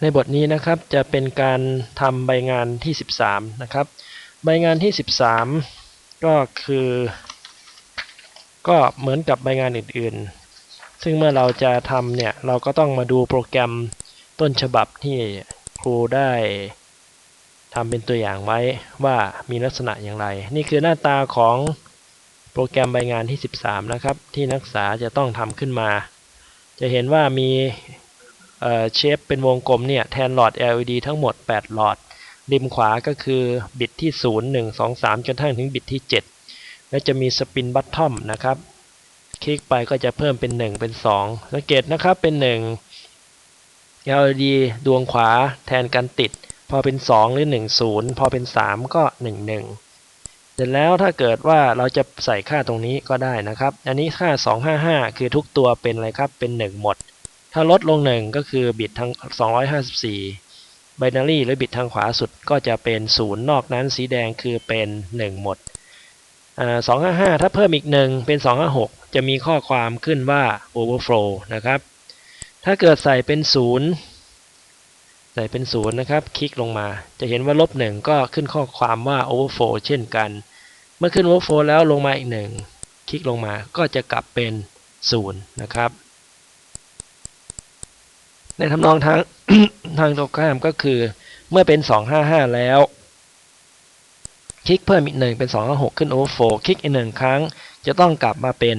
ในบทนี้นะครับจะเป็นการทำใบงานที่ 13 นะครับ ใบงานที่ 13 ก็คือ ก็เหมือนกับใบงานอื่นๆ ซึ่งเมื่อเราจะทำเนี่ยเราก็ต้องมาดูโปรแกรมต้นฉบับที่ครูได้ทำเป็นตัวอย่างไว้ว่ามีลักษณะอย่างไร นี่คือหน้าตาของโปรแกรมใบงานที่ 13 นะครับ ที่นักศึกษาจะต้องทำขึ้นมา จะเห็นว่ามี เชฟเป็นวงกลมเนี่ยแทนหลอด LED ทั้งหมด 8 หลอด ริมขวาก็คือบิตที่ 0 1 2 3 จนทั้งถึงบิตที่ 7 แล้วจะมีสปินบัตทอมนะครับ คลิกไปก็จะเพิ่มเป็น 1 เป็น 2 สังเกตนะครับเป็น 1 LED ดวงขวาแทนการติด พอเป็น 2 หรือ 1 0 พอเป็น 3 ก็ 1 1เสร็จแล้วถ้าเกิดว่าเราจะใส่ค่าตรงนี้ก็ได้นะครับ อันนี้ค่า 255 คือทุกตัวเป็นอะไรครับ เป็น 1 หมด ถ้าลดลง1ก็คือบิตทั้ง254 binary หรือบิตทางขวาสุดก็จะเป็น 0 นอกนั้นสีแดงคือเป็น 1 หมดอ่า255 ถ้าเพิ่มอีก 1 เป็น 256 จะมีข้อความขึ้นว่า overflow นะครับ ถ้าเกิดใส่เป็น 0 ใส่เป็น 0 นะครับ คลิกลงมา จะเห็นว่าลบ 1 ก็ขึ้นข้อความว่า overflow เช่นกัน เมื่อขึ้น overflow แล้วลงมาอีก 1 คลิกลงมาก็จะกลับเป็น 0 นะครับ ในทำนองทางทางตรงข้ามก็คือ เมื่อเป็น 255 แล้ว คลิกเพิ่มอีกหนึ่งเป็น 256 ขึ้น overflow คลิกอีกหนึ่งครั้ง จะต้องกลับมาเป็น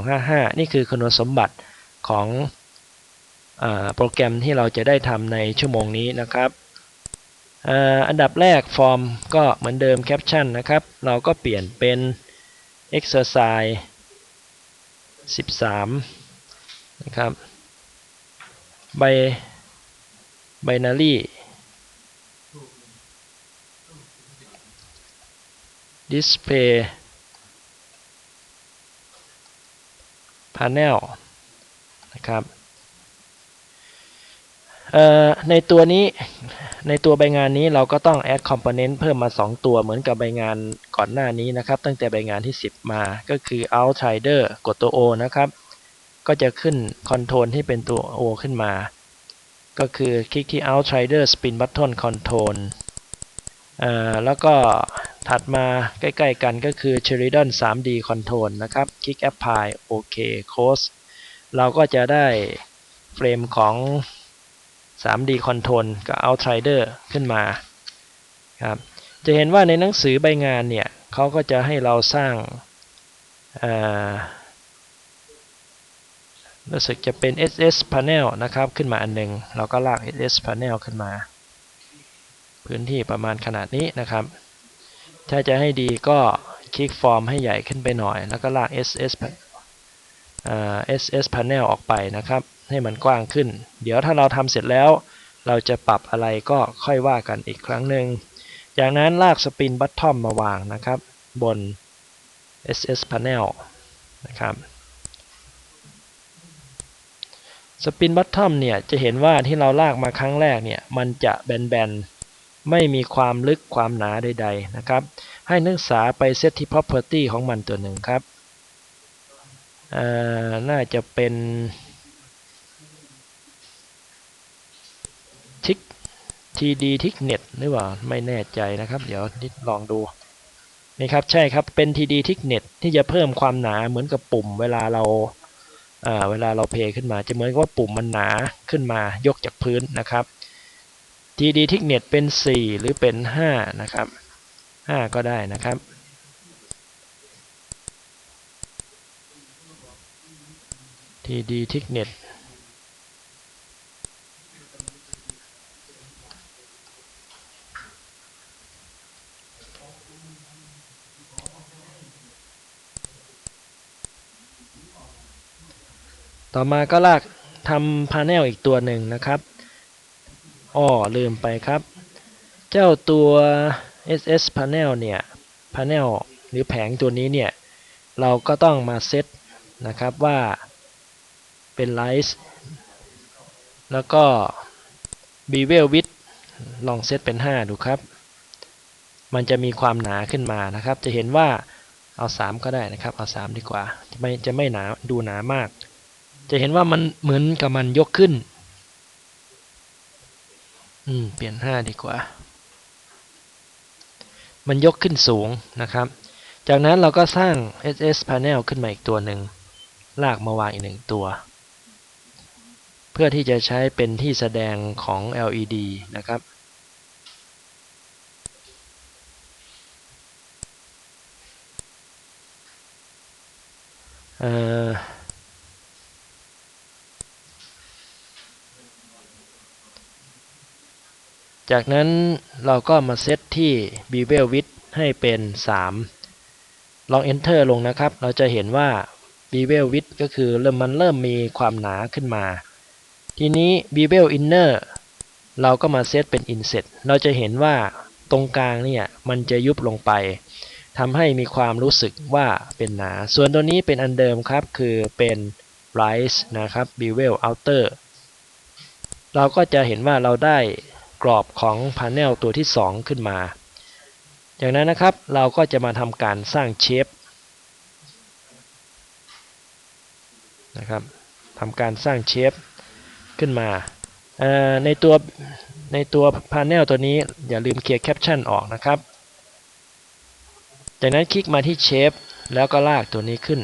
255 นี่คือคุณสมบัติของอโปรแกรมที่เราจะได้ทำในชั่วโมงนี้นะครับอ,อันดับแรกฟอร์มก็เหมือนเดิมแคปชั่นนะครับ เราก็เปลี่ยนเป็น exercise 13 นะครับ ใบ binary display panel นะครับเอ่อในตัวนี้ในตัวใบงานนี้เราก็ต้อง add component เพิ่มมา 2 ตัวเหมือนกับใบงานก่อนหน้านี้นะครับ ตั้งแต่ใบงานที่ 10 มาก็คือ outrider กดตัว O นะครับ ก็จะขึ้นคอนโทรลที่เป็นตัว O ขึ้นมา ก็คือคลิกที่ outrider spin button control อ่อแล้วก็ถัดมาใกล้ ๆ กันก็คือ Sheridan 3D control นะครับ คลิก apply OK close เราก็จะได้เฟรมของ 3D control กับ outrider ขึ้นมาครับ จะเห็นว่าในหนังสือใบงานเนี่ยเขาก็จะให้เราสร้างอ่อ รู้สึกจะเป็น SS panel นะครับ ขึ้นมาอันหนึง เราก็ลาก SS panel ขึ้นมา พื้นที่ประมาณขนาดนี้นะครับ ถ้าจะให้ดีก็คลิกฟอร์มให้ใหญ่ขึ้นไปหน่อย แล้วก็ลาก SS SS panel ออกไปนะครับ ให้มันกว้างขึ้น เดี๋ยวถ้าเราทำเสร็จแล้ว เราจะปรับอะไรก็ค่อยว่ากันอีกครั้งหนึ่งจากนั้นลากสปินบัตทอมมาวางนะครับ บน SS panel นะครับ สปินบัตทอมเนี่ยจะเห็นว่าที่เราลากมาครั้งแรกเนี่ยมันจะแบนๆ ไม่มีความลึกความหนาใดๆนะครับ ให้นักศึกษาไปเซตที่ property ของมันตัวหนึ่งครับน่าจะเป็นทิก td thicknet หรือเปล่าไม่แน่ใจนะครับ เดี๋ยวนิดลองดูนี่ครับใช่ครับเป็น td thicknet ที่จะเพิ่มความหนาเหมือนกับปุ่มเวลาเรา เวลาเราเพย์ขึ้นมาจะเหมือนกับว่าปุ่มมันหนาขึ้นมายกจากพื้นนะครับ TD thickness เป็น 4 หรือเป็น 5 นะครับ 5 ก็ได้นะครับ TD thickness ต่อมาก็ลากทำพา n เนลอีกตัวหนึ่งนะครับอ้อลืมไปครับ เจ้าตัว SS panel เนี่ย panel หรือแผงตัวนี้เนี่ย เราก็ต้องมาเซตนะครับว่าเป็น light แล้วก็ bevel width ลองเซตเป็น 5 ดูครับ มันจะมีความหนาขึ้นมานะครับ จะเห็นว่าเอา 3 ก็ได้นะครับ เอา 3 ดีกว่า จะไม่จะไม่หนาดูหนามาก จะเห็นว่ามันเหมือนกับมันยกขึ้น อืม เปลี่ยน 5 ดีกว่า มันยกขึ้นสูงนะครับ จากนั้นเราก็สร้าง SS panel ขึ้นมาอีกตัวหนึ่ง ลากมาวางอีกหนึ่งตัว เพื่อที่จะใช้เป็นที่แสดงของ LED นะครับเอ่อ จากนั้นเราก็มาเซตที่ bevel width ให้เป็น 3 ลอง enter ลงนะครับ เราจะเห็นว่า bevel width ก็คือเริ่มมันเริ่มมีความหนาขึ้นมา ทีนี้ bevel inner เราก็มาเซตเป็น inset เราจะเห็นว่าตรงกลางเนี่ยมันจะยุบลงไปทำให้มีความรู้สึกว่าเป็นหนา ส่วนตัวนี้เป็นอันเดิมครับ คือเป็น rise นะครับ bevel outer เราก็จะเห็นว่าเราได้ กรอบของ panel ตัวที่ 2 ขึ้นมา จากนั้นนะครับเราก็จะมาทำการสร้างเชฟนะครับทำการสร้างเชฟขึ้นมาในตัวในตัว panel ตัวนี้อย่าลืมเคลียร์แคปชั่นออกนะครับ จากนั้นคลิกมาที่เชฟแล้วก็ลากตัวนี้ขึ้น